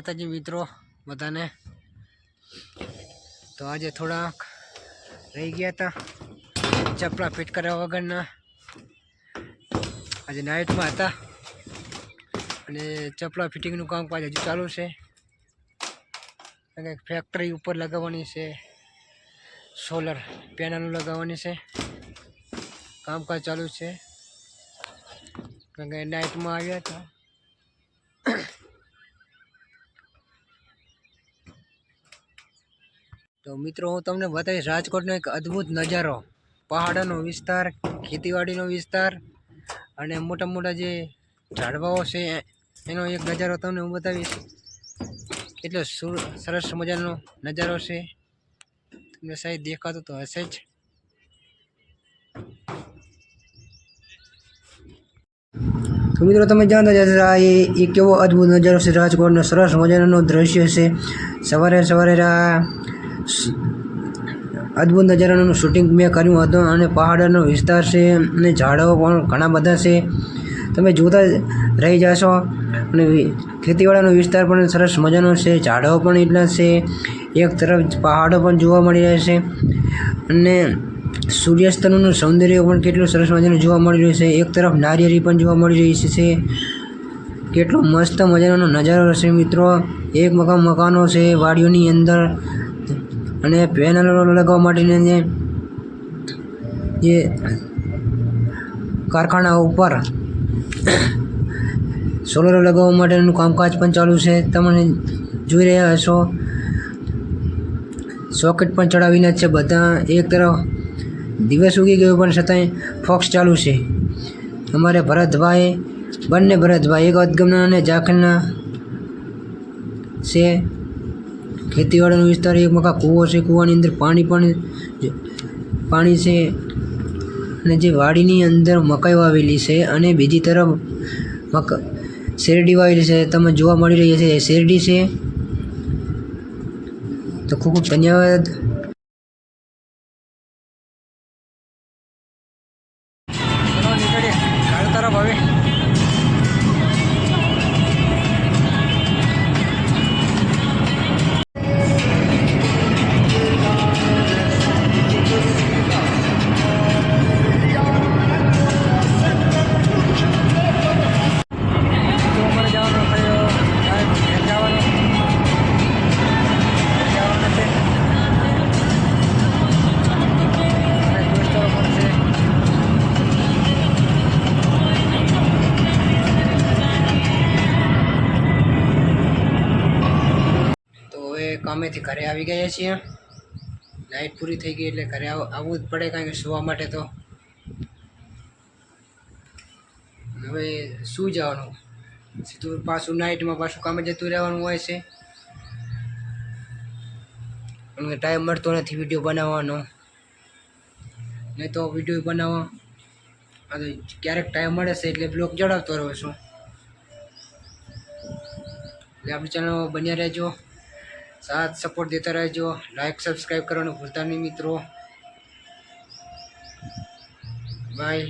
માતાજી મિત્રો, બધાને. તો આજે થોડાક રહી ગયા હતા ચપલા ફિટ કર્યા વગરના. આજે નાઇટમાં હતા. અને ચપલા ફિટિંગનું કામકાજ હજુ ચાલુ છે. કારણ કે ફેક્ટરી ઉપર લગાવવાની છે સોલર પેનલ લગાવવાની છે. કામકાજ ચાલુ છે. કારણ કે નાઇટમાં આવ્યા હતા. તો મિત્રો, હું તમને બતાવીશ રાજકોટનો એક અદ્ભુત નજારો. પહાડોનો વિસ્તાર, ખેતીવાડીનો વિસ્તાર અને મોટા મોટા જે ઝાડવાઓ છે, એનો એક નજારો તમને હું બતાવીશ. કેટલો સુર- સરસ મજાનો નજારો છે. તમને સાહેબ દેખાતો તો હશે જ. તો મિત્રો, તમે જાણતા જશે આ એ એક કેવો અદ્ભુત નજારો છે. રાજકોટનો સરસ મજાનો દ્રશ્ય છે. સવારે સવારે આ અદ્ભુત નજારાનું શૂટિંગ મેં કર્યું હતું અને પહાડોનો વિસ્તાર છે અને ઝાડો પણ ઘણા બધા છે. તમે જોતા રહી જશો. અને ખેતીવાડાનો વિસ્તાર પણ સરસ મજાનો છે. ઝાડો પણ એટલા છે. એક તરફ પહાડો પણ જોવા મળી રહ્યા છે. અને સૂર્યાસ્તનું સૌંદર્ય પણ કેટલું સરસ મજાનું જોવા મળી રહ્યું છે. એક તરફ નારિયેળી પણ જોવા મળી રહી છે. કેટલો મસ્ત મજાનો નજારો છે મિત્રો. એક મકાન મકાનો છે. વાડીઓની અંદર અને પેનલો લગાવવા માટેની જે કારખાના ઉપર સોલર લગાવવા માટેનું કામકાજ પણ ચાલુ છે. તમે જોઈ રહ્યા હશો. સોકેટ પણ ચડાવીને છે બધા. એક તરફ દિવસ ઉગી ગયો પણ છતાંય ફોક્સ ચાલુ છે. અમારે ભરતભાઈ, બંને ભરતભાઈ, એક અદગમના અને ઝાખરના છે. ખેતીવાડીનો વિસ્તાર એક મોટા કૂવો છે, કૂવાની અંદર પાણી પણ પાણી છે અને જે વાડીની અંદર મકાઈ વાવેલી છે અને બીજી તરફ મક, શેરડી વાવેલી છે. તમે જોવા મળી રહી છે, એ શેરડી છે. તો ખૂબ ખૂબ ધન્યવાદ. તરફ હવે કામેથી ઘરે આવી ગયા છીએ. લાઈટ પૂરી થઈ ગઈ એટલે ઘરે આવ- આવવું જ પડે કારણ કે સુવા માટે તો. હવે શું જવાનું? સીધું પાછું નાઇટમાં પાછું કામે જતું રહેવાનું હોય છે. કારણ ટાઈમ મળતો નથી વીડિયો બનાવવાનો. નહીં તો વીડિયો બનાવવા આ તો ક્યારેક ટાઈમ મળે છે એટલે બ્લોગ જણાવતો રહું છું. એટલે આપણી ચેનલ બન્યા રહેજો. સાથ સપોર્ટ દેતા રહેજો. લાઈક સબસ્ક્રાઈબ કરવાનું ભૂલતા નહીં મિત્રો. બાય